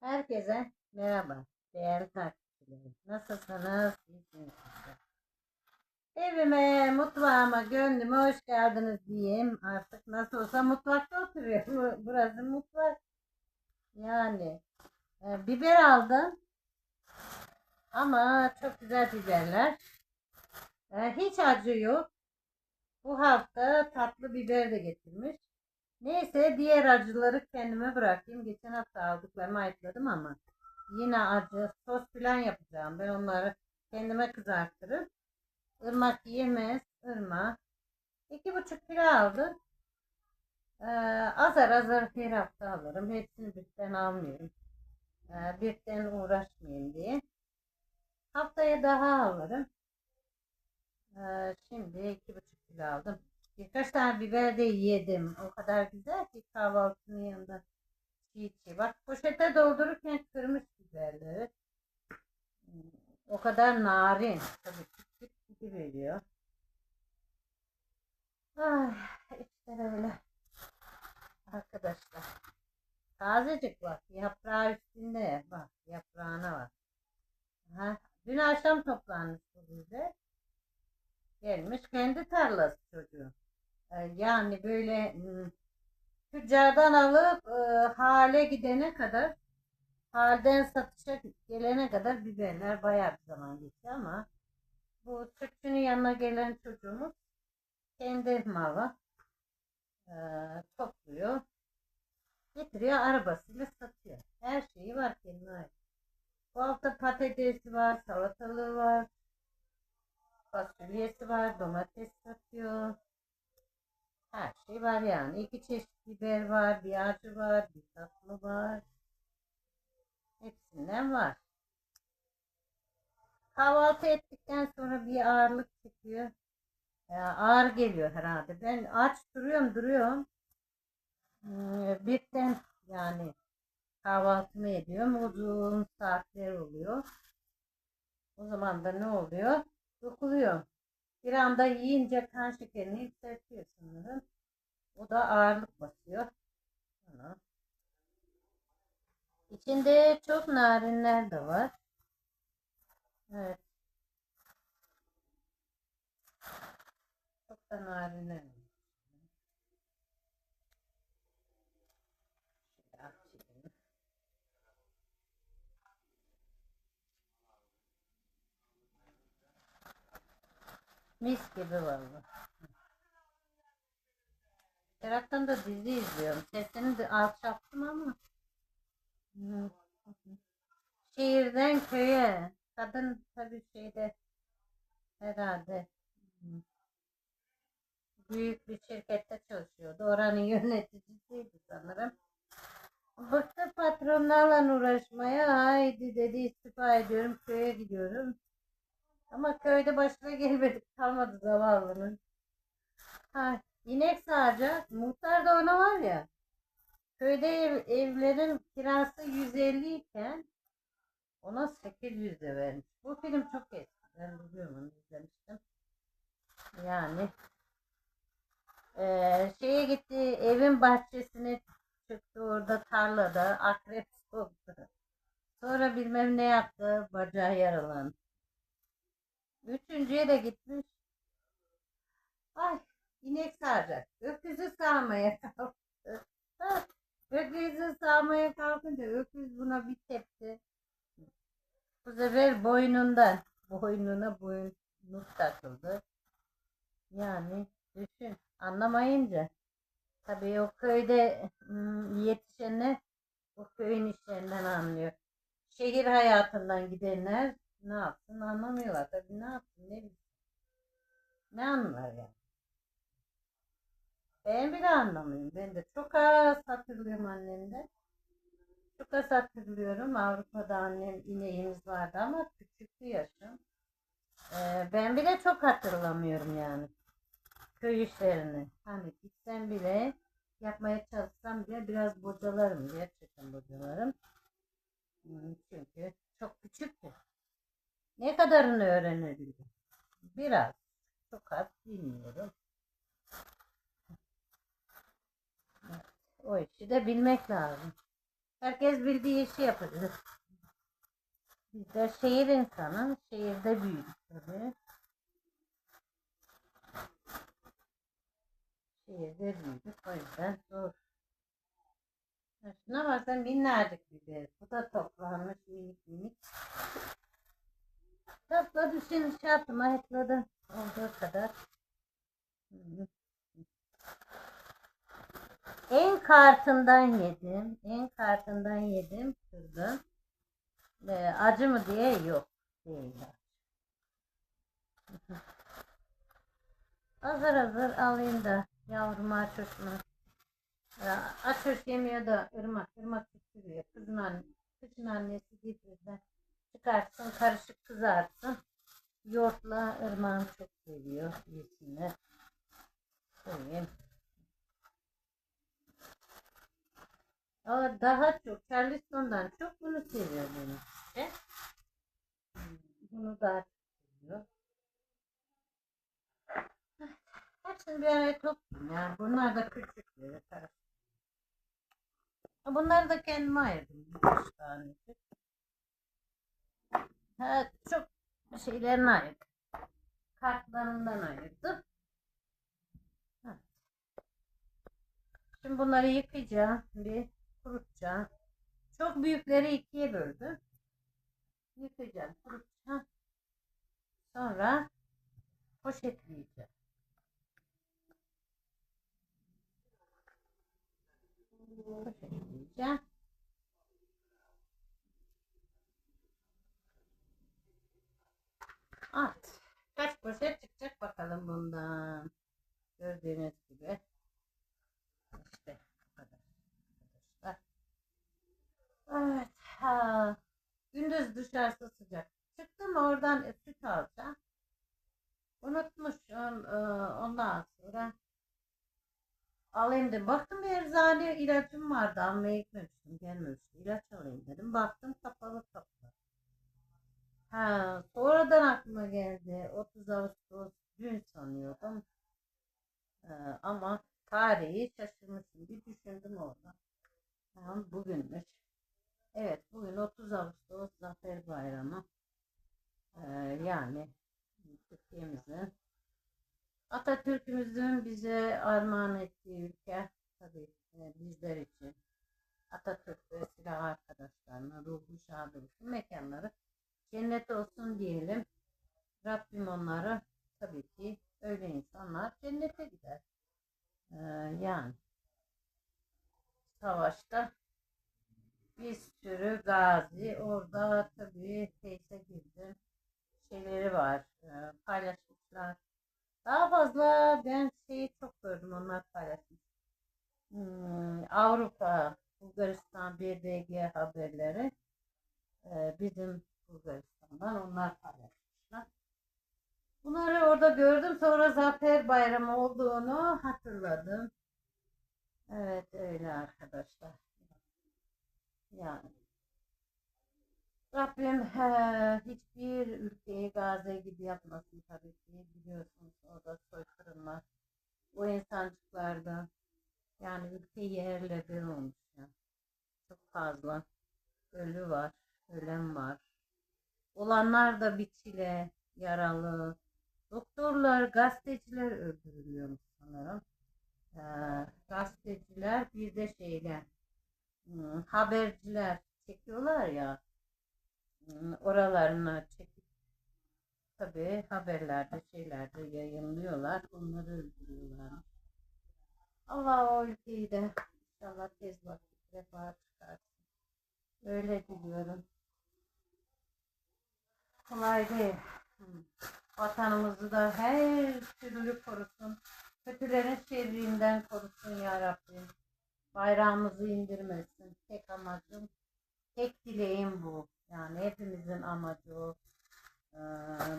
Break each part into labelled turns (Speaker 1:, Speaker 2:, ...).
Speaker 1: Herkese merhaba değerli takipçilerim. Nasılsınız? Evime, mutfağıma, gönlüme hoş geldiniz diyeyim. Artık nasıl olsa mutfakta oturuyorum. Burası mutfak. Yani e, biber aldım. Ama çok güzel biberler. E, hiç acı yok. Bu hafta tatlı biber de getirmiş. Neyse diğer acıları kendime bırakayım. Geçen hafta aldıklarımı ayıkladım ama yine acı sos falan yapacağım. Ben onları kendime kızartırım. Irmak yemez. Irmak. İki buçuk kilo aldım. Ee, azar azar her hafta alırım. Hepsini birden almıyorum. Ee, birden uğraşmayayım diye. Haftaya daha alırım. Ee, şimdi iki buçuk kilo aldım. Birkaç tane biber de yedim. O kadar güzel ki kahvaltının yanında çiğ çiğ. Bak poşete doldururken kırmış biberleri. Hmm, O kadar narin. Tabii küp küp gibi veriyor. Ay, işte öyle. Arkadaşlar. Tazecik bak. Yaprağı üstünde. Bak yaprağına bak. Ha, dün akşam toplanmış bu biber. Gelmiş kendi tarlası çocuğun. Ee, Yani böyle tüccardan alıp hale gidene kadar halden satışa gelene kadar biberler bayağı bir zaman geçti ama bu sütçünün yanına gelen çocuğumuz kendi malı e, topluyor getiriyor arabasıyla satıyor. Her şeyi var kendine ait. Bu hafta patatesi var, salatalığı var, fasulyesi var, domates satıyor. Her şey var yani. İki çeşit biber var, bir acı var, bir tatlı var. Hepsinden var. Kahvaltı ettikten sonra bir ağırlık çıkıyor. Ya ağır geliyor herhalde. Ben aç duruyorum duruyorum. Hmm, Birden yani kahvaltımı ediyorum. Uzun saatler oluyor. O zaman da ne oluyor? Dokuluyor. Bir anda yiyince kan şekerini yükseltiyor sanırım. O da ağırlık basıyor. Ana. İçinde çok narinler de var. Evet. Çok da narinler var. Mis gibi valla. Bir taraftan da dizi izliyorum. Sesini de alçalttım ama. Şehirden köye. Kadın tabii şeyde herhalde büyük bir şirkette çalışıyordu. Oranın yöneticisiydi sanırım. Bıktı patronlarla uğraşmaya. Haydi dedi istifa ediyorum köye gidiyorum. Ama köyde başına gelmedik kalmadı zavallının. Ha, inek sağacak. Muhtar da ona var ya. Köyde ev- evlerin kirası 150 iken ona 800 de vermiş. Bu film çok eski. Ben biliyorum onu izlemiştim. Yani eee, şeye gitti evin bahçesine çıktı orada tarlada akrep soktu. Sonra bilmem ne yaptı bacağı yaralandı. Üçüncüye de gitmiş. Ay inek sağacak. Öküzü sağmaya kalktı. Ha, Öküzü sağmaya kalkınca öküz buna bir tepti. Bu sefer boynundan. Boynuna boynluk takıldı. Yani düşün. Anlamayınca. Tabii o köyde hmm, yetişenler o köyün işlerinden anlıyor. Şehir hayatından gidenler ne yapsın anlamıyorlar. Tabii ne yapsın ne bileyim. Ne anlar yani. Ben bile anlamıyorum. Ben de çok az hatırlıyorum annemden. Çok az hatırlıyorum. Avrupa'da annem ineğimiz vardı ama küçüktü yaşım. Ee, ben bile çok hatırlamıyorum yani. Köy işlerini. Hani gitsem bile yapmaya çalışsam bile biraz bocalarım. Gerçekten bocalarım. Hmm, Çünkü çok küçüktü. Ne kadarını öğrenebildim? Biraz. Çok az bilmiyorum. O işi de bilmek lazım. Herkes bildiği işi yapacak. Biz de şehir insanı, şehirde büyüdük tabii. Şehirde büyüdük, o yüzden zor. Şuna baksan minnacık biber. Bu da toplanmış minik minik. Topla düşün şartıma etledim. Olduğu kadar. En kartından yedim. En kartından yedim. Kırdım. Ee, acı mı diye yok. Değil. Hazır hazır alayım da yavruma. Ya, Açış yemiyor da ırmak, ırmak pişiriyor. Kızın, anne, kızın annesi getirdi. Çıkartsın, karışık kızartsın. Yoğurtla ırmağım çok seviyor. Yesinler. Koyayım. Ama daha çok Charleston'dan çok bunu seviyor benim işte. Bunu daha çok seviyor. Hepsini bir araya toplayayım ya. Bunlar da karışık. Ha, Bunları da kendime ayırdım. Birkaç tanesi. Ha, çok şeylerini ayırdım. Kartlarından ayırdım. Şimdi bunları yıkayacağım. Bir kurutacağım. Çok büyükleri ikiye böldüm. Yıkayacağım, kurutacağım. Sonra. Poşetleyeceğim. Poşet çıkacak bakalım bundan. Gördüğünüz gibi. İşte bu kadar arkadaşlar. Evet. Ha. Gündüz dışarısı sıcak. Çıktım oradan e, süt alacağım. Unutmuşum. e, Ondan sonra alayım dedim. Baktım bir eczane ilacım vardı. Almaya gitmemiştim. Gelmemişti. İlaç alayım dedim. Baktım kapalı kapalı. Ha, aklıma geldi. 30 Ağustos dün sanıyordum. Ee, ama tarihi şaşırmışım. Bir düşündüm orada. Tamam, bugünmüş. Evet, bugün 30 Ağustos Zafer Bayramı. Ee, yani Türkiye'mizin Atatürk'ümüzün bize armağan ettiği ülke tabii e, bizler için Atatürk ve silah arkadaşlarına ruhu şad olsun mekanları cennet olsun diyelim. Rabbim onları tabii ki öyle insanlar cennete gider. Ee, yani savaşta bir sürü gazi orada tabii teyze girdim şeyleri var e, paylaşmışlar. Daha fazla ben şeyi çok gördüm onlar paylaşmış. Hmm, Avrupa, Bulgaristan, BDG haberleri e, bizim Bulgaristan'dan onlar paylaşmışlar. Bunları orada gördüm. Sonra Zafer Bayramı olduğunu hatırladım. Evet öyle arkadaşlar. Yani Rabbim eee, hiçbir ülkeyi Gazze gibi yapmasın tabii ki. Biliyorsunuz orada soykırımlar. O insancıklarda yani ülke yerle bir olmuş ya. Çok fazla ölü var, ölen var. Olanlar da bir çile, yaralı. Doktorlar, gazeteciler öldürülüyormuş sanırım. Eee, gazeteciler bir de şeyler, hmm, haberciler çekiyorlar ya Hmm, oralarına çekip tabii haberlerde şeylerde yayınlıyorlar. Onları öldürüyorlar. Allah o ülkeyi de inşallah tez vakit refah çıkarsın. Öyle diliyorum. Kolay değil. Hmm. Vatanımızı da her türlü korusun. Kötülerin şerrinden korusun ya Rabbim. Bayrağımızı indirmesin. Tek amacım, tek dileğim bu. Yani hepimizin amacı o. Ee,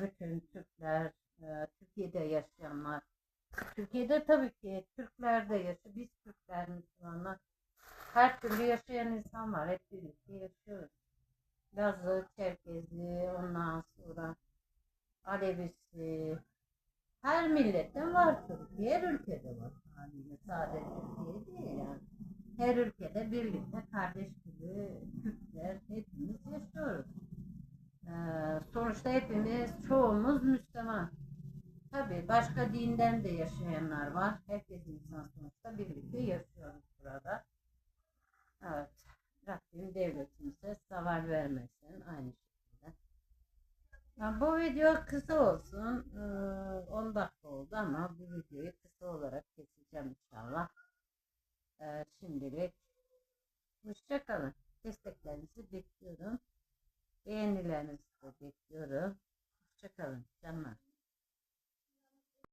Speaker 1: bütün Türkler, e, Türkiye'de yaşayanlar. Türkiye'de tabii ki Türkler de yaşıyor. Biz Türkler, Müslümanlar. Her türlü yaşayan insan var. Hep birlikte yaşıyoruz. Lazı, Çerkezi, ondan sonra Alevisi, her milletten vardır. Diğer ülkede var. Haliyle sadece Türkiye değil yani. Her ülkede birlikte kardeş gibi Türkler hepimiz yaşıyoruz. Ee, sonuçta hepimiz, çoğumuz Müslüman. Tabi başka dinden de yaşayanlar var. Herkes insan sonuçta birlikte yaşıyoruz burada. Evet. Rabbim devletimize zavar vermesin. Aynı şey. Bu video kısa olsun. Ee, 10 dakika oldu ama bu videoyu kısa olarak keseceğim inşallah. Ee, şimdilik hoşçakalın. Desteklerinizi bekliyorum. Beğenilerinizi de bekliyorum. Hoşçakalın canlar.